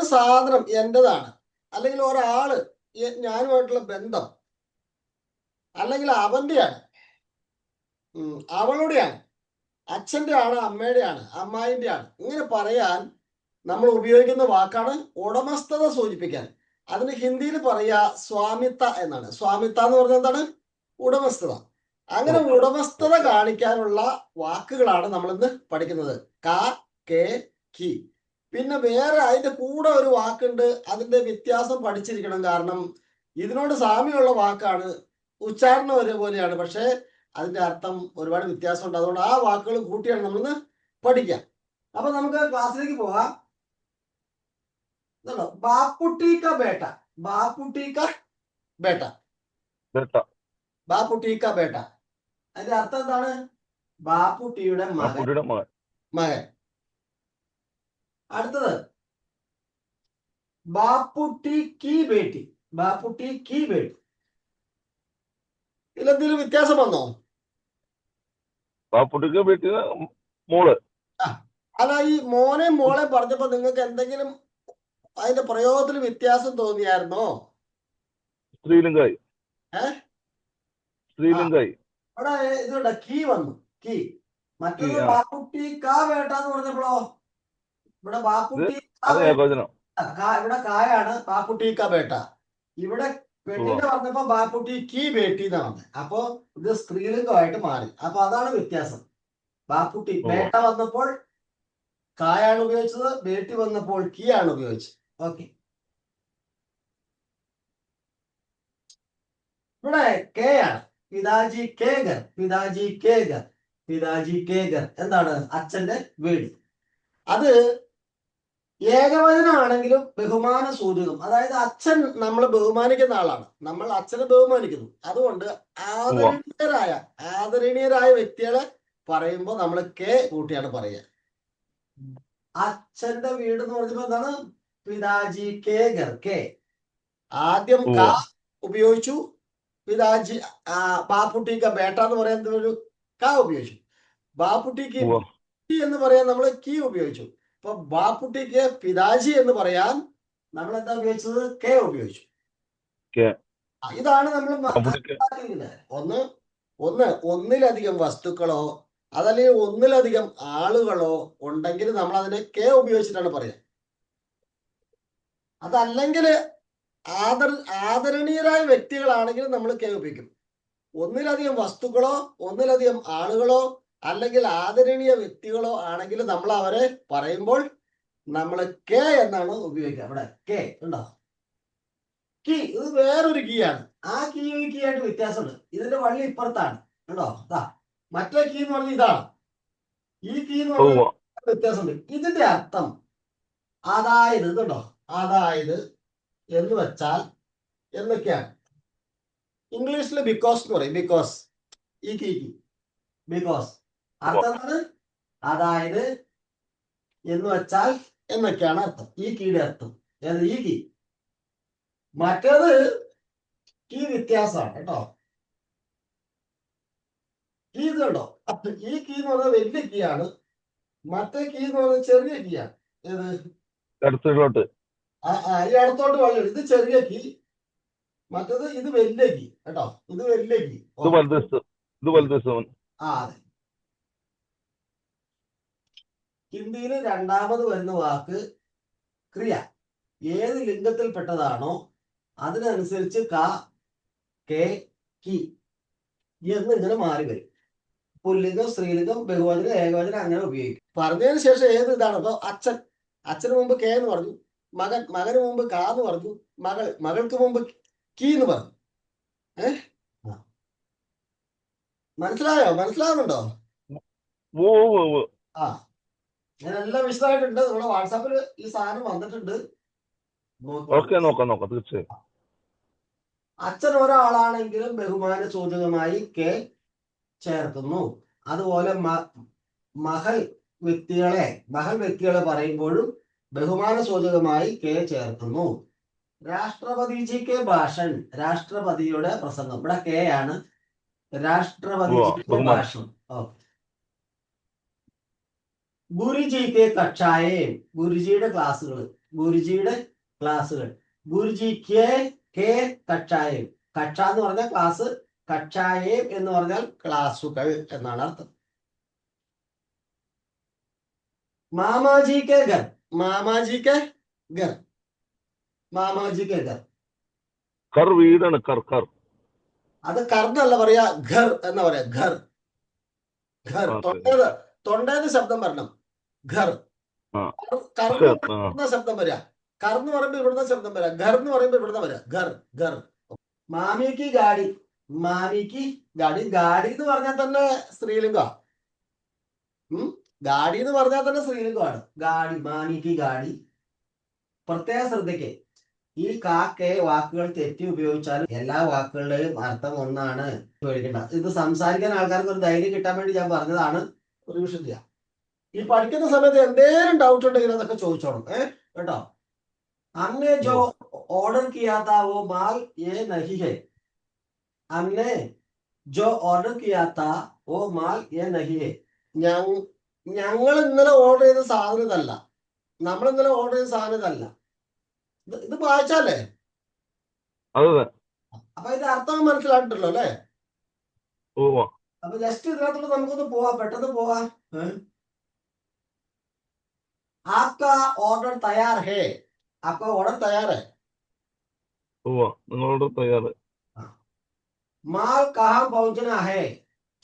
ഒരു സാധനം എന്റെതാണ് അല്ലെങ്കിൽ ഒരാൾ ഞാനുമായിട്ടുള്ള ബന്ധം. അല്ലെങ്കിൽ അവന്റെയാണ്. അവളുടെയാണ്. അച്ഛന്റെ ആണ് അമ്മയുടെയാണ് അമ്മായിന്റെ ആണ് ഇങ്ങനെ പറയാൻ നമ്മൾ ഉപയോഗിക്കുന്ന വാക്കാണ് ഉടമസ്ഥത സൂചിപ്പിക്കാൻ. അതിന് ഹിന്ദിയിൽ പറയുക സ്വാമിത്ത എന്നാണ്. സ്വാമിത്ത എന്ന് പറഞ്ഞാൽ എന്താണ്? ഉടമസ്ഥത. അങ്ങനെ ഉടമസ്ഥത. കാണിക്കാനുള്ള വാക്കുകളാണ് നമ്മൾ ഇന്ന് പഠിക്കുന്നത്. ക കെ കി. പിന്നെ വേറെ അതിന്റെ കൂടെ ഒരു വാക്കുണ്ട്. അതിന്റെ വ്യത്യാസം പഠിച്ചിരിക്കണം. കാരണം ഇതിനോട് സാമ്യമുള്ള വാക്കാണ് ഉച്ചാരണം ഒരേപോലെയാണ്. പക്ഷേ അതിന്റെ അർത്ഥം ഒരുപാട് വ്യത്യാസമുണ്ട്. അതുകൊണ്ട് ആ വാക്കുകൾ കൂട്ടിയാണ് നമ്മൾ പഠിക്കാം. അപ്പൊ നമുക്ക് ക്ലാസ്സിലേക്ക് പോവാം ബാപ്പുട്ടീക്ക ബാപ്പുട്ടി ക ബേട്ട. ബാപ്പുട്ടി ക ബേട്ട. ബേട്ട. ബാപ്പുട്ടി ക ബേട്ട. അതിന്റെ അർത്ഥം എന്താണ്? ബാപ്പുട്ടിയുടെ മകൻ. മകൻ. അടുത്തത്. ബാപ്പുട്ടി കി ബേട്ടി. ബാപ്പുട്ടി കി ബേട്ടി. ഇതിലെന്തെങ്കിലും വ്യത്യാസം വന്നോ? ബാപ്പുട്ടിക്ക് ബേട്ടി മോൾ. അല്ല ഈ മോനെ മോളെ പറഞ്ഞപ്പോ നിങ്ങൾക്ക് എന്തെങ്കിലും അതിന്റെ പ്രയോഗത്തിൽ വ്യത്യാസം തോന്നിയായിരുന്നോ? സ്ത്രീലിംഗായി? സ്ത്രീലിംഗായി. ഇവിടെ ഇതുണ്ട് കീ വന്നു കീ. മറ്റൊരു. ബാപ്പുട്ടി കാ വേട്ട എന്ന് പറഞ്ഞപ്പോഴോ? ഇവിടെ ബാപ്പുട്ടി ഇവിടെ കായാണ് ബാപ്പുട്ടി കാ ബേട്ട ഇവിടെ പെണ്ണിന്റെ പറഞ്ഞപ്പോ ബാപ്പുട്ടി കീ ബേട്ടി എന്നാ പറഞ്ഞത് അപ്പോ ഇത് സ്ത്രീലിംഗമായിട്ട് മാറി. അപ്പൊ അതാണ് വ്യത്യാസം. ബാപ്പുട്ടി. ബേട്ട വന്നപ്പോൾ കായാണ് ഉപയോഗിച്ചത് ബേട്ടി വന്നപ്പോൾ കീ ആണ് ഉപയോഗിച്ചത്. ഓക്കെ. ഇവിടെ കെ ആണ്. പിതാജി കേഗർ പിതാജി കേഗർ പിതാജി കേഗർ എന്താണ്? അച്ഛന്റെ വീട്. അത് ഏകവചനമാണെങ്കിലും ബഹുമാന സൂചകം അതായത് അച്ഛൻ നമ്മൾ ബഹുമാനിക്കുന്ന ആളാണ്. നമ്മൾ അച്ഛനെ ബഹുമാനിക്കുന്നു. അതുകൊണ്ട് ആദരണീയരായ ആദരണീയരായ വ്യക്തികളെ പറയുമ്പോൾ നമ്മൾ കെ കൂട്ടിയാണ് പറയുക. അച്ഛന്റെ വീട് എന്ന് പറഞ്ഞപ്പോ എന്താണ്? പിതാജി കേഗർ കെ. ആദ്യം ക ഉപയോഗിച്ചു. പിതാജി ബാപ്പുട്ടി ക ബേട്ട എന്ന് പറയാൻ ഒരു ക ഉപയോഗിച്ചു. ബാപ്പുട്ടിക്ക് കി എന്ന് പറയാൻ നമ്മൾ കീ ഉപയോഗിച്ചു. ഇപ്പൊ ബാപ്പുട്ടിക്ക് പിതാജി എന്ന് പറയാൻ നമ്മൾ എന്താ ഉപയോഗിച്ചത്? കെ ഉപയോഗിച്ചു. ഇതാണ് നമ്മൾ ഒന്ന് ഒന്ന് ഒന്നിലധികം വസ്തുക്കളോ അതല്ലെങ്കിൽ ഒന്നിലധികം ആളുകളോ ഉണ്ടെങ്കിൽ നമ്മൾ അതിനെ കെ ഉപയോഗിച്ചിട്ടാണ് പറയാ അതല്ലെങ്കിൽ ആദർ ആദരണീയരായ വ്യക്തികളാണെങ്കിൽ നമ്മൾ കെ ഉപയോഗിക്കും. ഒന്നിലധികം വസ്തുക്കളോ ഒന്നിലധികം ആളുകളോ അല്ലെങ്കിൽ ആദരണീയ വ്യക്തികളോ ആണെങ്കിൽ നമ്മൾ അവരെ പറയുമ്പോൾ നമ്മൾ കെ എന്നാണ് ഉപയോഗിക്കുക. അവിടെ കെ ഉണ്ടോ? കീ ഇത് വേറൊരു കീ ആണ്. ആ കീ ഈ കീ ആയിട്ട് വ്യത്യാസമുണ്ട്. ഇതിന്റെ വള്ളി ഇപ്പുറത്താണ്. കണ്ടോ? ഇതാ മറ്റേ കീ എന്ന് പറഞ്ഞാൽ ഇതാണ്. ഈ കീ എന്ന് പറഞ്ഞാൽ വ്യത്യാസമുണ്ട്. ഇതിന്റെ അർത്ഥം അതായത് ഇതുണ്ടോ അതായത് എന്ന് വെച്ചാൽ എന്തൊക്കെയാണ്? ഇംഗ്ലീഷിൽ ബിക്കോസ് എന്ന് പറയും. ബിക്കോസ് ഈ കീ കീ. ബിക്കോസ് അർത്ഥം അതായത് എന്ന് വെച്ചാൽ എന്നൊക്കെയാണ് അർത്ഥം. ഈ കീയുടെ അർത്ഥം. ഈ കീ. മറ്റേത് കീ വ്യത്യാസമാണ് കേട്ടോ. കീ കണ്ടോ? ഈ കീ എന്ന് പറഞ്ഞാൽ വലിയ കീ ആണ്. മറ്റേ കീ എന്ന് പറഞ്ഞാൽ ചെറിയ കീ ആണ്. ഏത്? അടുത്തോട്ട് ആ ആ, ഈ അടുത്തോട്ട് വള്ളി ഇത് ചെറിയ കീ. മറ്റത് ഇത് വലിയ കീ. കേട്ടോ? ഇത് വലിയ കീ. ആ അതെ. ഹിന്ദിയിൽ രണ്ടാമത് വരുന്ന വാക്ക് ക്രിയ. ഏത് ലിംഗത്തിൽ പെട്ടതാണോ അതിനനുസരിച്ച് ക കെ കി എന്നിങ്ങനെ മാറി വരും. പുല്ലിംഗം സ്ത്രീലിംഗം ബഹുവചനം ഏകവചനം അങ്ങനെ ഉപയോഗിക്കും. പറഞ്ഞതിന് ശേഷം ഏത് ഇതാണ്? അപ്പോൾ അച്ഛൻ അച്ഛന് മുമ്പ് കെ എന്ന് പറഞ്ഞു മകൻ മകന് മുമ്പ് കാ എന്ന് പറഞ്ഞു മകൾ മകൾക്ക് മുമ്പ് കി എന്ന് പറഞ്ഞു. ഏ? ആ. മനസ്സിലായോ? മനസ്സിലാവുന്നുണ്ടോ? ഉവ്വ, ഉവ്വ, എല്ലാം വിശദമായിട്ടുണ്ട്. നമ്മുടെ വാട്സാപ്പിൽ ഈ സാധനം വന്നിട്ടുണ്ട്. നോക്കി. ഓക്കെ നോക്കാം നോക്കാം. തീർച്ചയായും. അച്ഛൻ ഒരാളാണെങ്കിലും ബഹുമാന സൂചകമായി കെ ചേർക്കുന്നു. അതുപോലെ മഹൽ വ്യക്തികളെ മഹൽ വ്യക്തികളെ പറയുമ്പോഴും ബഹുമാന സൂചകമായി കെ ചേർക്കുന്നു. രാഷ്ട്രപതിജി കെ ഭാഷൻ രാഷ്ട്രപതിയുടെ പ്രസംഗം. ഇവിടെ കെ ആണ്. രാഷ്ട്രപതി ബഹുമാനം. ഭാഷണം ഓക്കെ. ഗുരുജി കെ കക്ഷായേ ഗുരുജിയുടെ ക്ലാസ്സുകൾ ഗുരുജിയുടെ ക്ലാസ്സുകൾ. ഗുരുജിക്ക് കെ കക്ഷായം കക്ഷ എന്ന് പറഞ്ഞാൽ ക്ലാസ് കക്ഷായം എന്ന് പറഞ്ഞാൽ ക്ലാസ്സുകൾ എന്നാണ് അർത്ഥം. മാമാജി കെ ഗർ മാമാജി കെ ഗർ മാമാജി കെ ഗർ. കർ വീടാണ് കർ കർ. അത് കർന്നല്ല പറയാ ഘർ എന്ന പറയാ ഘർ. ഘർ. തൊണ്ടത് തൊണ്ടത് തൊണ്ടേത് തൊണ്ടേന്ന് ശബ്ദം വരണം. ഘർ കർന്ന ശബ്ദം വരാ. കർന്ന് പറയുമ്പോ ഇവിടുന്ന ശബ്ദം വരാ. ഘർ എന്ന് പറയുമ്പോ ഇവിടുന്ന് വരാ. ഘർ ഘർ മാമിക്ക് ഗാഡി. മാമിക്ക് ഗാഡി. ഗാഡി എന്ന് പറഞ്ഞാൽ തന്നെ സ്ത്രീലിംഗ. ഗാഡി എന്ന് പറഞ്ഞാൽ തന്നെ സ്ത്രീലിംഗമാണ്. ഗാഡി മാമിക്ക് ഗാഡി. പ്രത്യേക ശ്രദ്ധയ്ക്ക് ഈ കാക്കെ വാക്കുകൾ തെറ്റി ഉപയോഗിച്ചാൽ എല്ലാ വാക്കുകളുടെയും അർത്ഥം ഒന്നാണ്. പേടിക്കണ്ട ഇത് സംസാരിക്കാൻ ആൾക്കാർക്ക് ഒരു ധൈര്യം കിട്ടാൻ വേണ്ടി ഞാൻ പറഞ്ഞതാണ്. റിവിഷൻ ചെയ്യാം ഈ പഠിക്കുന്ന സമയത്ത് എന്തേലും ഡൗട്ട് ഉണ്ടെങ്കിൽ അതൊക്കെ ചോദിച്ചോണം ഏ? കേട്ടോ? അന്നെ ജോ ഓർഡർ കിയാത്താവോ മാൽ ഏ നഹി ഹെ. അന്നെ ജോ ഓർഡർ കിയാത്ത ഓ മാൽ ഏ നഹി ഹെ. ഞങ്ങൾ ഇന്നലെ ഓർഡർ ചെയ്ത സാധനം ഇതല്ല. നമ്മൾ ഇന്നലെ ഓർഡർ ചെയ്ത സാധനം ഇതല്ല. ഇത് വായിച്ചാലേ? അപ്പൊ ഇത് അർത്ഥം മനസ്സിലായിട്ടുണ്ടല്ലോ അല്ലേ? അപ്പൊ ജസ്റ്റ് ഇതിനകത്തുള്ള നമുക്കൊന്ന് പോവാ. പെട്ടെന്ന് പോവാ. ഏഹ് आपका ऑर्डर तैयार है आपका ऑर्डर तैयार है ഓ നിങ്ങളോട് തയ്യാറ് माल कहाँ पहुंचना है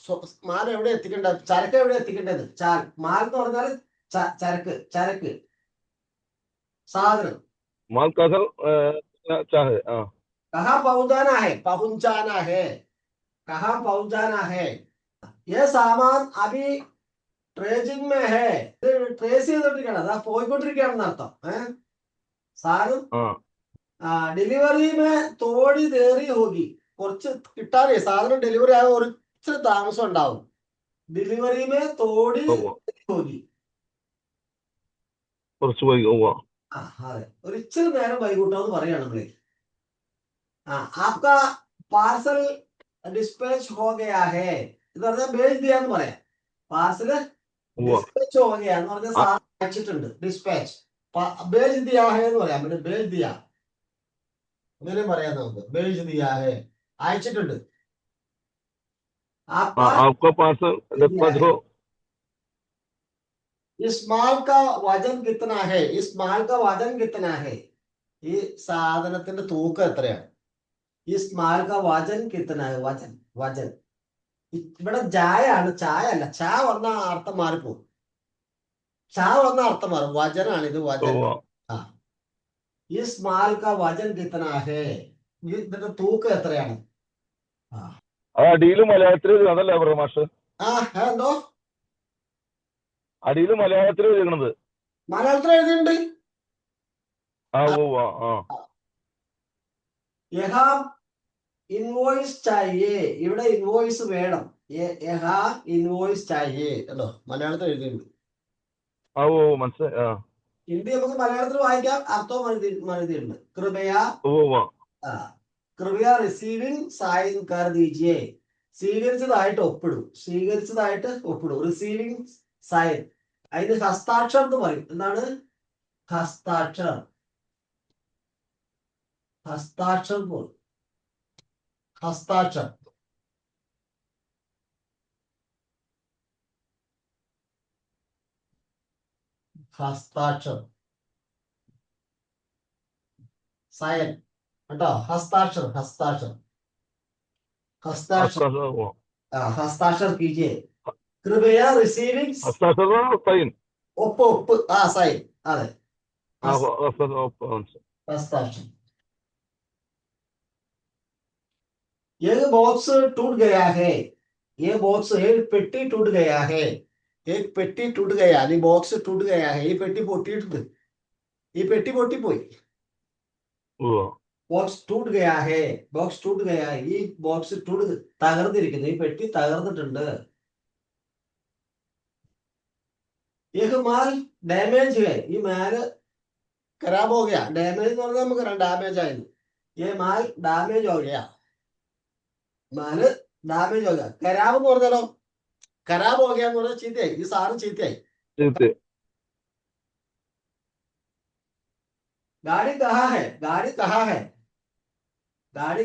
സ്വ- മാല എവിടെ എത്തിക്കേണ്ട ചരക്ക് എവിടെ എത്തിക്കേണ്ടത് ചാൽ മാൽ എന്ന് പറഞ്ഞാൽ ച- ചരക്ക് ചരക്ക് സാധനം മാൽ കസൽ ചാഹെ ആ कहाँ पहुंचाना है പഹുഞ്ചാന ഹേ कहाँ पहुंचाना है ये सामान अभी ട്രേജിന്മേ ഹേ. ഇത് ട്രേസ് ചെയ്തോണ്ടിരിക്കണം അതാ പോയിക്കൊണ്ടിരിക്കുകയാണെന്ന് അർത്ഥം. ഏഹ് സാധനം ആ. ഡെലിവറി മേ തോടി തേറി ഹോകി. കുറച്ച് കിട്ടാനേ. സാധനം ഡെലിവറി ആകാൻ കുറച്ച് താമസം ഉണ്ടാവും. ഡെലിവറി മേ തോടി ഹോകി. കുറച്ച് അതെ. ഒരിച്ചിരി നേരം വൈകൂട്ടോ പറയാണ് നമ്മൾ. ആ ആപ്ക പാർസൽ ഡിസ്പാച്ച് ഹോ ഗയാ ഹേ. എന്ന് പറഞ്ഞാൽ ഭേജ് ദിയാന്ന് പറയാം. പാർസൽ ഡിസ്പാച്ച് ഹോ ഗയാ എന്ന് പറഞ്ഞാൽ സാധനം അയച്ചിട്ടുണ്ട് ഡിസ്പാച്ച് ബേജ് ദിയാ ഹേ എന്ന് പറയാം പിന്നെ ബേജ് ദിയ അങ്ങനെ പറയാം നമുക്ക് ബേജ് ദിയാ ഹേ അയച്ചിട്ടുണ്ട് आपका आपका पार्सल डिस्पैच हो इस माल का वजन कितना है इस माल का वजन कितना है ഈ സാധനത്തിന്റെ തൂക്കം എത്രയാണ് इस माल का वजन कितना है वजन वजन ഇവിടെ ജായ ആണ് ചായ അല്ല ചാ വന്ന അർത്ഥം മാറിപ്പോകും ചാ വന്ന അർത്ഥം മാറും. വചനാണ് ഇത് വചന വചൻ ഇസ് മാൽ കാ വചൻ കിത്തനാഹേ ഇതിന്റെ തൂക്കം എത്രയാണ്? ആ. അടിയിൽ മലയാളത്തിൽ അതല്ലേ മാഷ് ആ എന്തോ അടിയിൽ മലയാളത്തിൽ എഴുതിക്കണത് മലയാളത്തിൽ എഴുതിയിട്ടുണ്ട്. ആ ആ ആ. യഹാ ഇൻവോയ്സ് ചായേ. ഇവിടെ ഇൻവോയ്സ് വേണം. ഇൻവോയ്സ് ചായേ. കേട്ടോ? മലയാളത്തിൽ എഴുതിയിട്ടുണ്ട്. ഹിന്ദി നമുക്ക് മലയാളത്തിൽ വായിക്കാം. അർത്ഥവും എഴുതി എഴുതിയിട്ടുണ്ട്. കൃപയ. കൃപയ റിസീവിംഗ് സായം കർ ദീജിയെ സ്വീകരിച്ചതായിട്ട് ഒപ്പിടും. സ്വീകരിച്ചതായിട്ട് ഒപ്പിടും. റിസീവിംഗ് സൈൻ അതിന് ഹസ്താക്ഷർ എന്ന് പറയും. എന്താണ്? ഹസ്താക്ഷർ ഹസ്താക്ഷർ എന്ന് പറയും. ഹസ്താക്ഷർ ഹസ്താക്ഷർ സയൻ കേട്ടോ ഹസ്താക്ഷർ ഹസ്താക്ഷർ ഹസ്താക്ഷർ ഹസ്താക്ഷര ഓ ആ, ഹസ്താക്ഷർ കീജിയെ കൃപയ റിസീവിംഗ് ഹസ്താക്ഷര സൈൻ ഒപ്പ് ഒപ്പ് ആ സൈൻ അതെ ആ ഹസ്താക്ഷര ये बॉक्स टूट गया है ये बॉक्स एक पेटी टूट गया है एक പെട്ടി टूट गया ഈ ബോക്സ് टूट गया है ഈ പെട്ടി പൊട്ടിയിട്ടുണ്ട് ഈ പെട്ടി പൊട്ടിപ്പോയി ഓ ബോക്സ് ടൂട്ട് ഗയാ ഹേ ബോക്സ് ടൂട്ട് ഗയാ ഈ ബോക്സ് ടൂട്ട് തകർന്നിരിക്കുന്നു ഈ പെട്ടി തകർന്നിട്ടുണ്ട് ഏക് മാൽ ഡാമേജ് ഹേ ഈ മാല് खराब हो गया ഡാമേജ് എന്ന് പറഞ്ഞാൽ നമുക്ക് ഡാമേജ് ആയിരുന്നു ये माल डैमेज हो നാല് ഡാമേജ് വക കരാബ് എന്ന് പറഞ്ഞാലോ? കരാബ് വകയാന്ന് പറഞ്ഞാൽ ചീത്തയായി. ഈ സാറ് ചീത്തയായി. ഗാഡി കഹാ ഹെ ഗാഡി കഹാ ഹെ ഗാഡി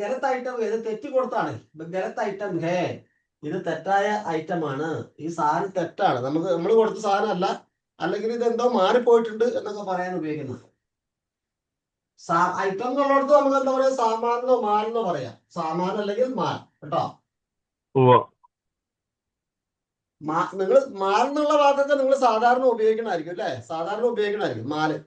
ഗലത്ത് ഐറ്റം ഇത് തെറ്റ് കൊടുത്താണ്. ഗലത്ത് ഐറ്റം ഹേ. ഇത് തെറ്റായ ഐറ്റം ആണ് ഈ സാധനം തെറ്റാണ്. നമുക്ക് നമ്മൾ കൊടുത്ത സാധനം അല്ല അല്ലെങ്കിൽ ഇത് എന്തോ മാറിപ്പോയിട്ടുണ്ട് എന്നൊക്കെ പറയാൻ ഉപയോഗിക്കുന്നത് സാ ഐറ്റം എന്നുള്ളടത്ത് നമുക്ക് എന്താ പറയാ? സാമാനോ മാൻ എന്ന് പറയാം. സാമാൻ അല്ലെങ്കിൽ മാൻ കേട്ടോ? നിങ്ങൾ മാൽ എന്നുള്ള വാക്കൊക്കെ നിങ്ങൾ സാധാരണ ഉപയോഗിക്കണമായിരിക്കും അല്ലെ? സാധാരണ ഉപയോഗിക്കണമായിരിക്കും മാൽ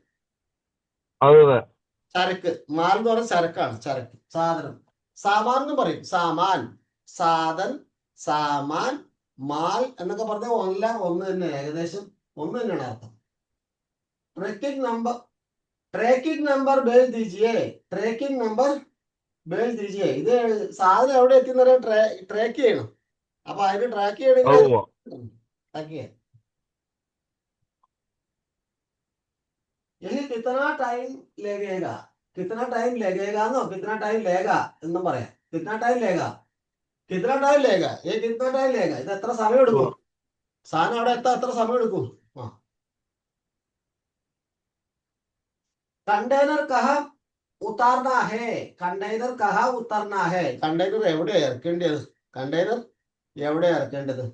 ചരക്ക്. മാൽ എന്ന് പറഞ്ഞ ചരക്കാണ് ചരക്ക് സാധനം. സാമാൻ എന്ന് പറയും സാമാൻ. സാധൻ സാമാൻ മാൽ എന്നൊക്കെ പറഞ്ഞ ഒന്നല്ല ഒന്ന് തന്നെ ഏകദേശം ഒന്ന് തന്നെയാണ് അർത്ഥം. റെക്കിംഗ് നമ്പർ ട്രാക്കിംഗ് നമ്പർ ബേൽ ദീജിയെ ട്രാക്കിംഗ് നമ്പർ ബേൽ ദീജിയെ ഇത് സാധനം എവിടെ എത്തിയെന്ന് ട്രാക്ക് ചെയ്യണം അപ്പൊ അതിന് ട്രാക്ക് ആ ചെയ്യണമെങ്കിൽ ഉവ്വ ट्रैक ചെയ്യാം यही कितना टाइम लगेगा कितना टाइम लगेगा नो कितना टाइम लेगा എന്നും പറയാം कितना टाइम लेगा कितना टाइम लेगा ये कितना टाइम लेगा ഇത് എത്ര സമയം എടുക്കും സാധനം അവിടെ എത്താൻ എത്ര സമയം എടുക്കും ആ കണ്ടെയ്നർ കഹ ഉത്താർന ഹേ കണ്ടെയ്നർ കഹ ഉത്തർന ഹേ കണ്ടെയ്നർ എവിടെ ഇറക്കേണ്ടത് കണ്ടെയ്നർ എവിടെ ഇറക്കേണ്ടത്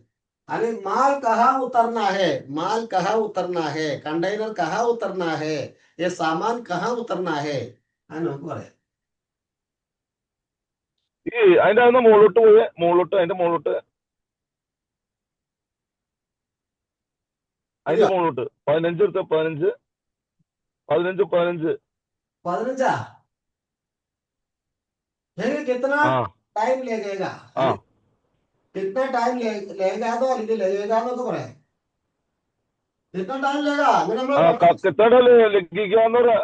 अरे माल कहाँ उतरना है माल कहाँ उतरना है कंटेनर कहाँ उतरना है ये सामान कहाँ उतरना है ആണ് നമുക്ക് പറയാം ഈ അതിന്റെ അന്ന് മുകളിലോട്ട് പോയി മുകളിലോട്ട് അതിന്റെ മുകളിലോട്ട് അതിന്റെ മുകളിലോട്ട് പതിനഞ്ച് എടുത്ത പതിനഞ്ച് பதினஞ்சு பதினஞ்சு பதினஞ்சா लेकिन कितना टाइम लगेगा कितना टाइम लगेगा तो अभी लगेगा ना तो बोले कितना टाइम लगेगा मैंने कितना लगेगा ना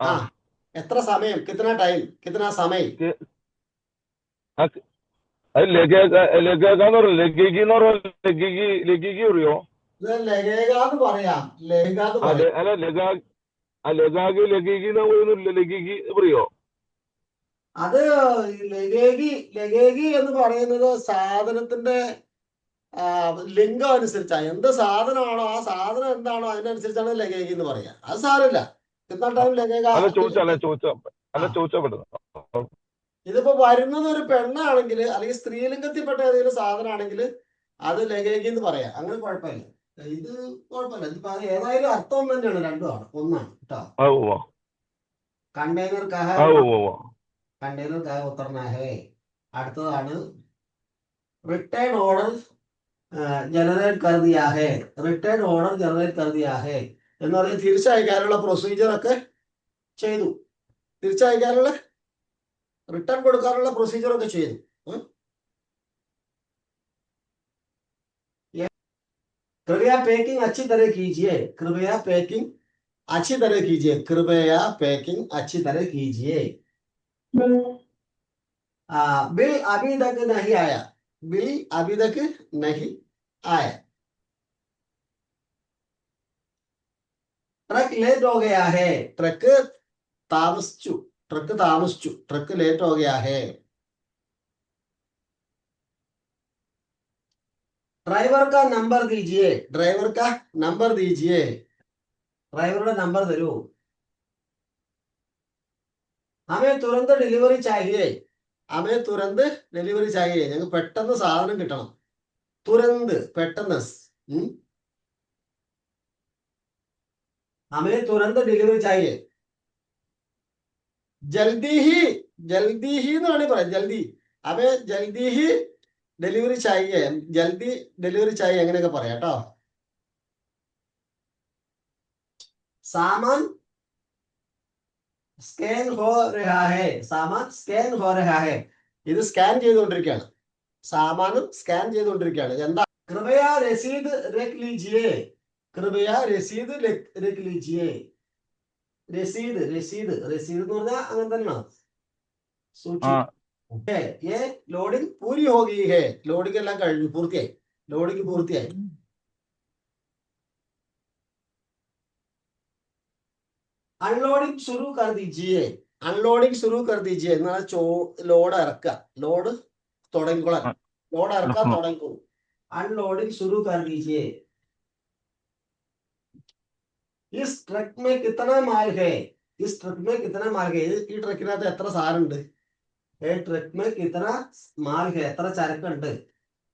हाँ എത്ര സമയം കിത്തന ടൈം കിത്തന സമയം ലഗേഗ ലഗേഗ എന്ന് പറയും ലഗേഗി എന്ന് പറയും ലഗേഗി ലഗേഗി അറിയോ ലഗേക എന്ന് പറയാം. ലഗേക അല്ല ലഗാ ലഗാഗ് പറയോ? അത് ലഗേകി ലഗേഗി എന്ന് പറയുന്നത് സാധനത്തിന്റെ ലിംഗം അനുസരിച്ചാണ് എന്ത് സാധനമാണോ ആ സാധനം എന്താണോ അതിനനുസരിച്ചാണ് ലഗേകി എന്ന് പറയാ. അത് സാരമില്ല. എന്നിട്ടാണ് ഇതിപ്പോ വരുന്നത് ഒരു പെണ്ണാണെങ്കിൽ അല്ലെങ്കിൽ സ്ത്രീലിംഗത്തിൽപ്പെട്ട ഏതെങ്കിലും സാധനമാണെങ്കിൽ അത് ലഗേകി എന്ന് പറയാം. അങ്ങനെ കുഴപ്പമില്ല. ഇത് കുഴപ്പമില്ല. ഇതിപ്പോ അത് ഏതായാലും അർത്ഥം തന്നെയാണ് രണ്ടുമാണ് ഒന്നാണ് കേട്ടോ. കണ്ടെയ്നർ കഹ കണ്ടെയ്നർ കഹ ഉത്തർനാഹേ അടുത്തതാണ്. റിട്ടേൺ ഓർഡർ ജനറേറ്റ് കരുതിയാഹേ. റിട്ടേൺ ഓർഡർ ജനറേറ്റ് കരുതിയാഹേ. എന്ന് പറഞ്ഞാൽ തിരിച്ചയക്കാനുള്ള പ്രൊസീജിയർ ഒക്കെ ചെയ്തു. തിരിച്ചയക്കാനുള്ള റിട്ടേൺ കൊടുക്കാനുള്ള പ്രൊസീജിയർ ഒക്കെ ചെയ്തു. कृपया पैकिंग अच्छी तरह कीजिए। कृपया पैकिंग अच्छी तरह कीजिए। कृपया पैकिंग अच्छी तरह कीजिए। बिल अभी तक नहीं आया। बिल अभी तक नहीं आया। ट्रक लेट हो गया है। ट्रक तामसचु ट्रक तामसचु ट्रक लेट हो गया है। ड्राइवर का नंबर दीजिए ड्राइवर का नंबर दीजिए ड्राइवर का नंबर തരൂ. हमें തുരന്ത് ഡെലിവറി चाहिए हमें തുരന്ത് ഡെലിവറി चाहिए ഞങ്ങൾക്ക് പെട്ടെന്ന് സാധനം കിട്ടണം. തുരന്ത് പെട്ടെന്ന്. हमें തുരന്ത് ഡെലിവറി चाहिए ജൽദി ഹി ജൽദി ഹി എന്നാണ് പറയുന്നത് ജൽദി. അവ ജൽദി ഹി ഡെലിവറി ചായേ ജൽദി ഡെലിവറി ചായ അങ്ങനെയൊക്കെ പറയാം കേട്ടോ സാമാൻ സ്കാൻ ഹോ രഹാ ഹേ സാമാൻ സ്കാൻ ഹോ രഹാ ഹേ ഇത് സ്കാൻ ചെയ്തുകൊണ്ടിരിക്കുകയാണ്. സാമാനും സ്കാൻ ചെയ്തുകൊണ്ടിരിക്കുകയാണ്. എന്താ? കൃപയാ രസീദ് രഖ് ലീജിയേ കൃപയാ രസീദ് രഖ് ലീജിയേ രസീദ് രസീദ് രസീദ് എന്ന് പറഞ്ഞാൽ അങ്ങനെ തന്നെയാണ്? സൂചി ആ है ये लोडिंग पूरी हो गई है लोडिंग എല്ലാം കഴിഞ്ഞു പൂർത്തിയായി ലോഡിംഗ് പൂർത്തിയായി അൺലോഡിംഗ് ശുരു കർ ദീജിയെ അൺലോഡിംഗ് ശുരു കർ ദീജിയെ എന്നാൽ ചോ ലോഡ് ഇറക്കുക ലോഡ് തുടങ്ങിക്കോളാൻ ലോഡ് ഇറക്കാൻ ഉം. തുടങ്ങിക്കോളൂ अनलोडिंग शुरू कर दीजिए इस ट्रक में कितना माल है इस ट्रक में कितना माल है ഇത് ഈ ട്രക്കിനകത്ത് എത്ര സാധനമുണ്ട് ഏ ട്രിപ്പ് ഇത്ര മാൽ എത്ര ചരക്കുണ്ട്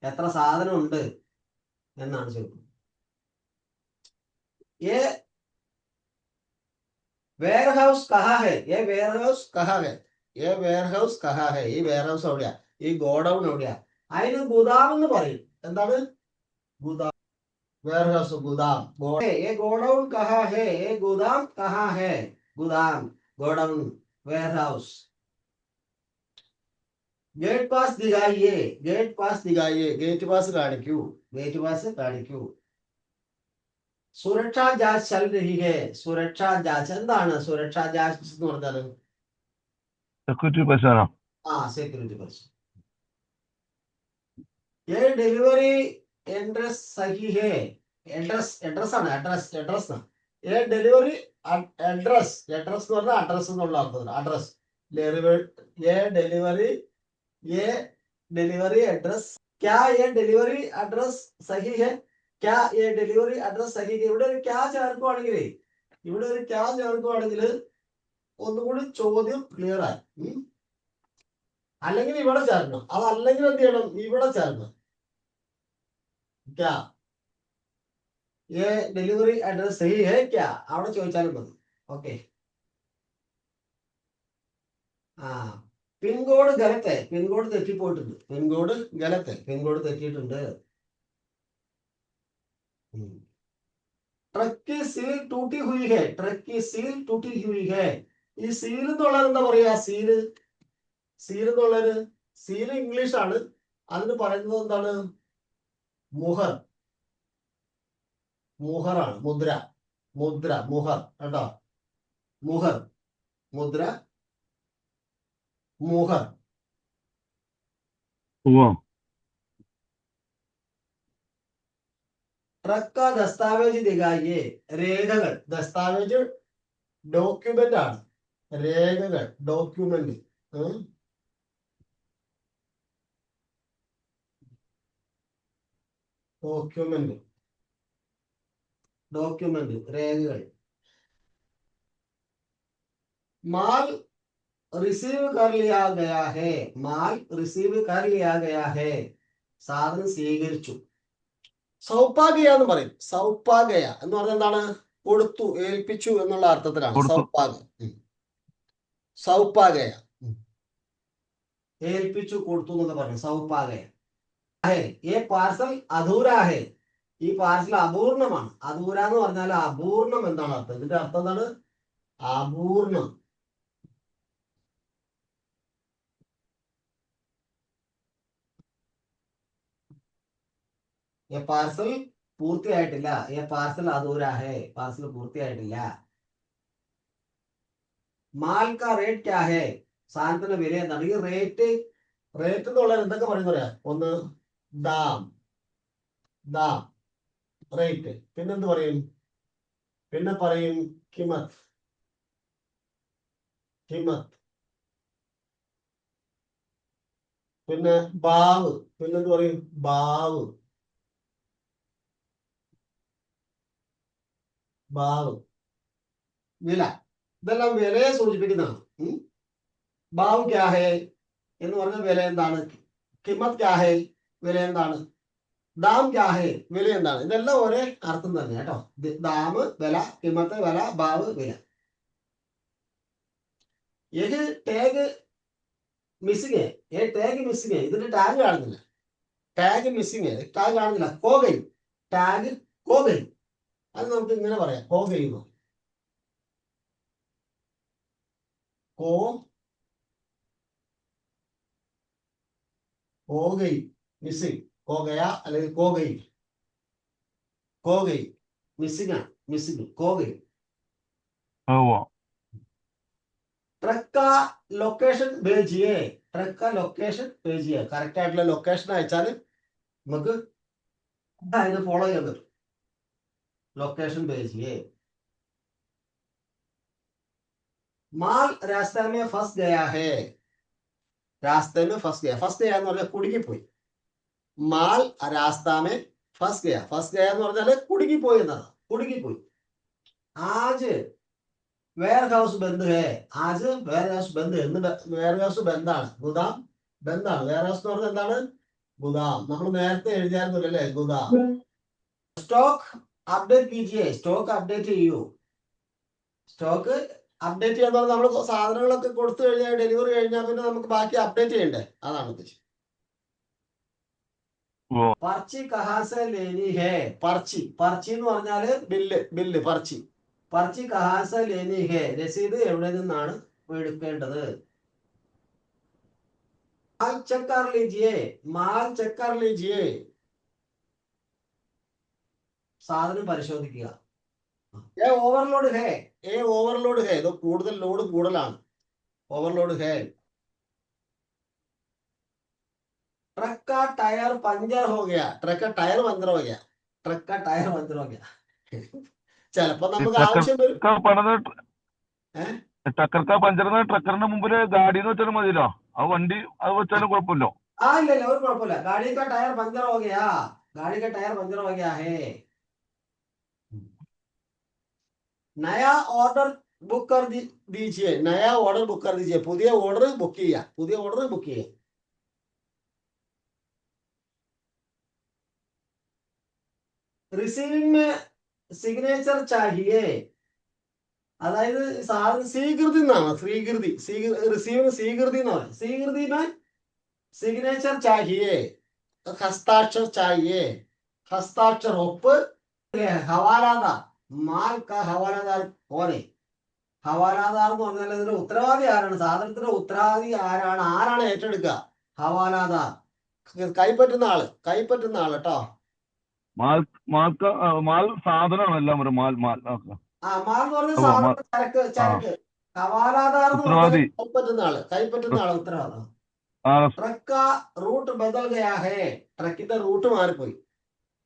എത്ര സാധനം ഉണ്ട് എന്നാണ് ചോദിക്കുന്നത്. ഏ വെയർ ഹൗസ് കഹാ ഹെ ഏ വെയർ ഹൗസ് കഹാ ഹെ ഏ വെയർ ഹൗസ് കഹാ ഹെ ഈ വെയർ ഹൗസ് എവിടെയാ ഈ ഗോഡൗൺ എവിടെയാ അതിന് ഗുദാം എന്ന് പറയും. എന്താണ്? ഗുദാം. വെയർ ഹൗസ് ഗുദാം ഏ ഗോഡൗൺ കഹാ ഹെ ഏ ഗുദാം കഹാ ഹെ ഗുദാം godown wear house house gate pass ദിഗായിയേ gate pass ദിഗായിയേ gate pass കാണിക്കൂ ഗേറ്റ് പാസ് കാണിക്കൂ സുരക്ഷാ ജാച്ച് ചൽ രഹി ഹെ സുരക്ഷാ ജാച്ച് എന്താണ് സുരക്ഷാ ജാച്ച് എന്ന് പറഞ്ഞാല് സെക്യൂരിറ്റി പേഴ്സണോ ആ സെക്യൂരിറ്റി പേഴ്സൺ ये डिलीवरी एड्रेस सही है एड्रेस एड्रेस ആണ് അഡ്രസ് അഡ്രസ് ഏ ഡെലിവറി അഡ്രസ് അഡ്രസ് എന്ന് പറഞ്ഞാൽ അഡ്രസ് എന്നുള്ള അർത്ഥത്തിൽ അഡ്രസ് ये डिलीवरी ये डिलीवरी एड्रेस क्या ये डिलीवरी एड्रेस सही है क्या ये डिलीवरी एड्रेस सही है ഇവിടെ ഒരു ക്യാ ചേർക്കുവാണെങ്കിൽ ഇവിടെ ഒരു ക്യാ ചേർക്കുവാണെങ്കിൽ ഒന്നുകൂടി ചോദ്യം ക്ലിയർ ആയി ഉം. അല്ലെങ്കിൽ ഇവിടെ ചേർക്കണം അതല്ലെങ്കിൽ എന്ത് ചെയ്യണം ഇവിടെ ചേർക്കണം ക്യാ ये डिलीवरी एड्रेस सही है क्या അവിടെ ചോദിച്ചാലും മതി ഓക്കെ ആ പിൻകോഡ് ഗലത്തെ പിൻകോഡ് തെറ്റിപ്പോയിട്ടുണ്ട്. പിൻകോഡ് ഗലത്തെ പിൻകോഡ് തെറ്റിയിട്ടുണ്ട്. ട്രക്ക് സീൽ ടൂട്ടി ഹുയി ട്രക്ക് സീൽ ടൂട്ടി ഹുയി ഈ സീൽ എന്നുള്ളത് എന്താ പറയാ? സീൽ സീൽ എന്നുള്ളത് സീൽ ഇംഗ്ലീഷ് ആണ് അതിന് പറയുന്നത് എന്താണ്? മുഹർ. മുഹറാണ് മുദ്ര. മുദ്ര മുഹർ കേട്ടോ മുഹർ മുദ്ര. മുഹർ ഉവ്വ ട്രക്ക് का ദസ്താവേജ് ദിഗായിയെ രേഖകൾ ദസ്താവേജ് ഡോക്യുമെന്റ് ആണ് രേഖകൾ ഡോക്യുമെന്റ് ഡോക്യുമെന്റ് ഡോക്യുമെന്റ് രേഖകൾ മാൽ റിസീവ് कर लिया गया है മാൽ റിസീവ് कर लिया गया है സാധനം സ്വീകരിച്ചു സൗഭാഗ്യ എന്ന് പറയും സൗഭാഗ്യ എന്ന് പറഞ്ഞാൽ എന്താണ് കൊടുത്തു ഏൽപ്പിച്ചു എന്നുള്ള അർത്ഥത്തിലാണ് കൊടുത്തു. സൗഭാഗ്യ ഉം. സൗഭാഗ്യ ഉം. ഏൽപ്പിച്ചു കൊടുത്തു എന്നൊക്കെ പറയും സൗഭാഗ്യ ഹേ, ഈ പാർസൽ അധൂര ഹേ ഈ പാർസൽ അപൂർണമാണ് അധൂര എന്ന് പറഞ്ഞാൽ അപൂർണം എന്താണ് അർത്ഥം ഇതിന്റെ അർത്ഥം എന്താണ് അപൂർണം ഈ പാർസൽ പൂർത്തിയായിട്ടില്ല. എ പാർസൽ അധൂരാഹേ പാർസൽ പൂർത്തിയായിട്ടില്ല. മാൽ കാ റേറ്റ് ക്യാ ഹേ സാധനത്തിന്റെ വില എന്താണ്? ഈ റേറ്റ് റേറ്റ് എന്നുള്ളത് എന്തൊക്കെ പറയുന്ന പറയാ ഒന്ന് ദാം. ദാം. റേറ്റ് പിന്നെന്ത് പറയും? പിന്നെ പറയും കിമത്ത്. കിമത്ത്. പിന്നെ ബാവ്. പിന്നെന്ത് പറയും? ബാവ്. ബാവ്. വില. ഇതെല്ലാം വിലയെ സൂചിപ്പിക്കുന്നതാണ്. ഭാവ് ക്യാഹേ എന്ന് പറഞ്ഞ വില എന്താണ്? കിമത് ക്യാഹേ വില എന്താണ്? ദാം ക്യാഹേ വില എന്താണ്? ഇതെല്ലാം ഒരേ അർത്ഥം തന്നെ കേട്ടോ. ദാമ് വില കിമത്ത് വില ഭാവ് വില. ഏത് ടാഗ് മിസ്സിങ് ഏ ടാഗ് മിസ്സിങ്. ഇതിന്റെ ടാഗ് കാണുന്നില്ല. ടാഗ് മിസ്സിങ് ടാഗ് കാണുന്നില്ല. കോകൈ ടാഗ് കോകൈ അത് നമുക്ക് ഇങ്ങനെ പറയാം. കോ ഗെയിം കോ കോകൈ മിസ്സിംഗ് കോകയ അല്ലെങ്കിൽ കോകൈ കോകൈ മിസ്സിംഗ് ആണ്. മിസ്സിംഗ് കോകൈ ട്രക്ക ലൊക്കേഷൻ പേജിയേ ട്രക്ക ലൊക്കേഷൻ പേജിയെ കറക്റ്റ് ആയിട്ടുള്ള ലൊക്കേഷൻ അയച്ചാൽ നമുക്ക് ഫോളോ ചെയ്യാൻ പറ്റും. ലൊക്കേഷൻ भेजिए മാൽ രാസ്ത में फंस गया है രാസ്ത में फंस गया फंस गया എന്ന് പറഞ്ഞാൽ കുടുങ്ങിപ്പോയി മാൽ രാസ്താമേ ഫസ് ഗയ ഫസ് ഗയ എന്ന് പറഞ്ഞാല് കുടുങ്ങിപ്പോയി എന്നാണ് കുടുങ്ങിപ്പോയി ആജ് വെയർ ഹൗസ് ബന്ദ് ഹേ ആജ് വെയർ ഹൗസ് ബന്ദ് എന്ന് വെയർ ഹൗസ് ബന്ധാണ് ഗുദാം ബന്ധാണ് വെയർ ഹൗസ് എന്ന് പറഞ്ഞാൽ എന്താണ് ഗുദാം നമ്മൾ നേരത്തെ എഴുതിയായിരുന്നല്ലോ അല്ലേ ഗുദാം stock update P T I stock update ചെയ്യൂ. സ്റ്റോക്ക് അപ്ഡേറ്റ് ചെയ്യാൻ പറഞ്ഞാൽ നമ്മൾ സാധനങ്ങളൊക്കെ കൊടുത്തു കഴിഞ്ഞാൽ ഡെലിവറി കഴിഞ്ഞാൽ പിന്നെ നമുക്ക് ബാക്കി അപ്ഡേറ്റ് ചെയ്യണ്ടേ? അതാണ് ഉദ്ദേശം. പർച്ചി കഹാസെ ലേനി ഹേ. പർച്ചി. പർച്ചി എന്ന് പറഞ്ഞാൽ ബില്ല് ബില്ല് പർച്ചി. പർച്ചി കഹാസ ലേനി ഹേ. രസീത് എവിടെ നിന്നാണ് എടുക്കേണ്ടത്? മാൽ ചെക്കാർ ലീജിയേ. മാൽ ചെക്കാർ ലീജിയേ. സാധനം പരിശോധിക്കുക ഏ ഓവർലോഡ് ഹേ ഏ ഓവർലോഡ് ഹേ ഇത് കൂടുതൽ ലോഡ് കൂടുതലാണ് ഓവർലോഡ് ഹേ ट्रक का टायर पंचर हो गया ट्रक का टायर पंचर हो गया ट्रक का टायर पंचर हो गया ചിലപ്പോ നമുക്ക് ട്രക്ക് ആവശ്യം വരും ട്രക്കർ പണിത് ഏ? ട്രക്കർക്ക് പഞ്ചറിന് ട്രക്കറിന്റെ മുമ്പില് ഗാഡി എന്ന് വെച്ചാലും മതിയല്ലോ ആ വണ്ടി അത് വെച്ചാലും കുഴപ്പമില്ലോ ആ ഇല്ല ഇല്ല ഒരു കുഴപ്പമില്ല गाड़ी का टायर पंचर हो गया गाड़ी का टायर पंचर हो गया है नया ऑर्डर बुक कर दी दीजिए नया ऑर्डर बुक कर दीजिए പുതിയ ഓർഡർ ബുക്ക് ചെയ്യുക പുതിയ ഓർഡർ ബുക്ക് ചെയ്യുക റിസീവിംഗ് में സിഗ്നേച്ചർ ചാഹിയേ അതായത് സാധനം സ്വീകൃതി എന്നാണ് സ്വീകൃതി റിസീവിന് സ്വീകൃതി എന്ന് പറയും സ്വീകൃതി സിഗ്നേച്ചർ ചാഹിയേ ഹസ്താക്ഷർ ചാഹിയേ ഹസ്താക്ഷർ ഒപ്പ് ഹവാലാദാർ മാൽ ക ഹവാലദാർ പോലെ. ഹവാലാദാർ എന്ന് പറഞ്ഞാൽ ഇതിന്റെ ഉത്തരവാദി ആരാണ്? സാധനത്തിന്റെ ഉത്തരവാദി ആരാണ്? ആരാണ് ഏറ്റെടുക്കുക? ഹവാലാദാർ കൈപ്പറ്റുന്ന ആൾ. കൈപ്പറ്റുന്ന ആൾ കേട്ടോ. മാൽ മാൽ റൂട്ട് ബദൽ ഗയാ ഹേ ട്രക്കിന്റെ റൂട്ട് മാറിപ്പോയി.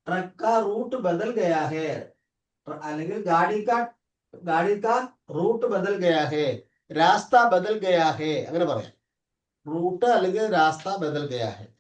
ട്രക്ക റൂട്ട് ബദൽ ഗയാ ഹേ അല്ലെങ്കിൽ ഗാഡി കാ ഗാഡി കാ റൂട്ട് ബദൽ ഗയാ ഹേ രാസ്ത ബദൽ ഗയാ ഹേ അങ്ങനെ പറയാം. റൂട്ട് അല്ലെങ്കിൽ രാസ്ത ബദൽ ഗയാ ഹേ.